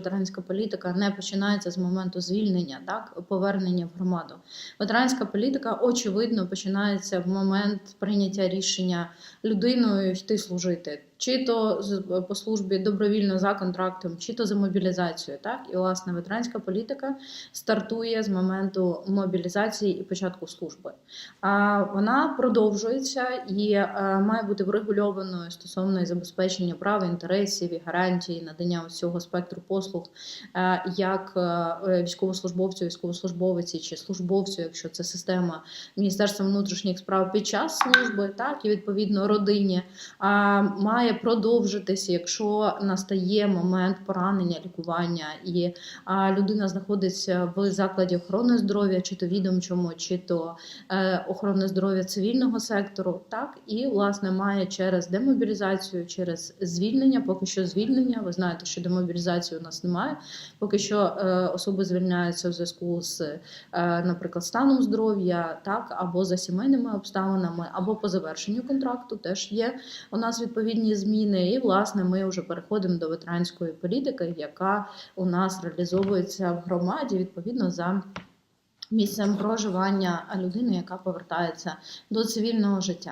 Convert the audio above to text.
Ветеранська політика не починається з моменту звільнення, так повернення в громаду. Ветеранська політика очевидно починається в момент прийняття рішення людиною йти служити, чи то з- по службі добровільно за контрактом, чи то за мобілізацією. Так і власне ветеранська політика стартує з моменту мобілізації і початку служби. А вона продовжується і е, має бути врегульованою стосовно забезпечення прав, інтересів і гарантій надання усього спектру послуг, е, як е, військовослужбовцю, військовослужбовиці чи службовцю, якщо це система Міністерства внутрішніх справ під час служби, так і відповідно родині, а має продовжитися, якщо настає момент поранення, лікування, і людина знаходиться в закладі охорони здоров'я, чи то відомчому, чи то е, охорони здоров'я цивільного сектору, так і власне має через демобілізацію, через звільнення, поки що звільнення. Ви знаєте, що демобілізації у нас немає. Поки що е, особи звільняються в зв'язку з, е, наприклад, станом здоров'я, так або за сімейними обставинами, або по завершенню контракту. Теж є у нас відповідні зміни. І власне ми вже переходимо до ветеранської політики, яка у нас реалізовується в громаді відповідно за. Місцем проживання людини, яка повертається до цивільного життя.